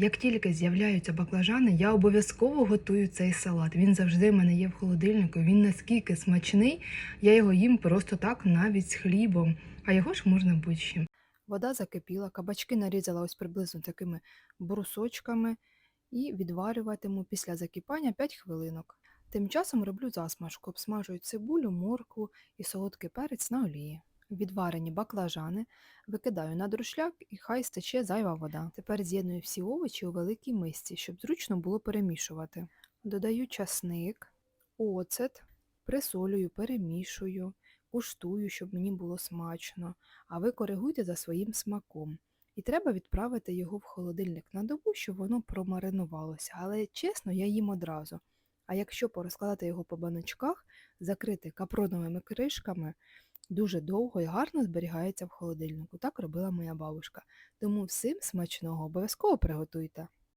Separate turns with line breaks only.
Як тільки з'являються баклажани, я обов'язково готую цей салат. Він завжди в мене є в холодильнику. Він наскільки смачний, я його їм просто так, навіть з хлібом. А його ж можна будь-чим. Вода закипіла, кабачки нарізала ось приблизно такими брусочками і відварюватиму після закипання 5 хвилинок. Тим часом роблю засмажку, обсмажую цибулю, моркву і солодкий перець на олії. Відварені баклажани викидаю на друшляк і хай стече зайва вода. Тепер з'єдную всі овочі у великій мисці, щоб зручно було перемішувати. Додаю часник, оцет, присолюю, перемішую, куштую, щоб мені було смачно, а ви коригуйте за своїм смаком. І треба відправити його в холодильник на добу, щоб воно промаринувалося. Але чесно, я їм одразу. А якщо порозкладати його по баночках, закрити капроновими кришками, дуже довго і гарно зберігається в холодильнику. Так робила моя бабушка. Тому всім смачного обов'язково приготуйте.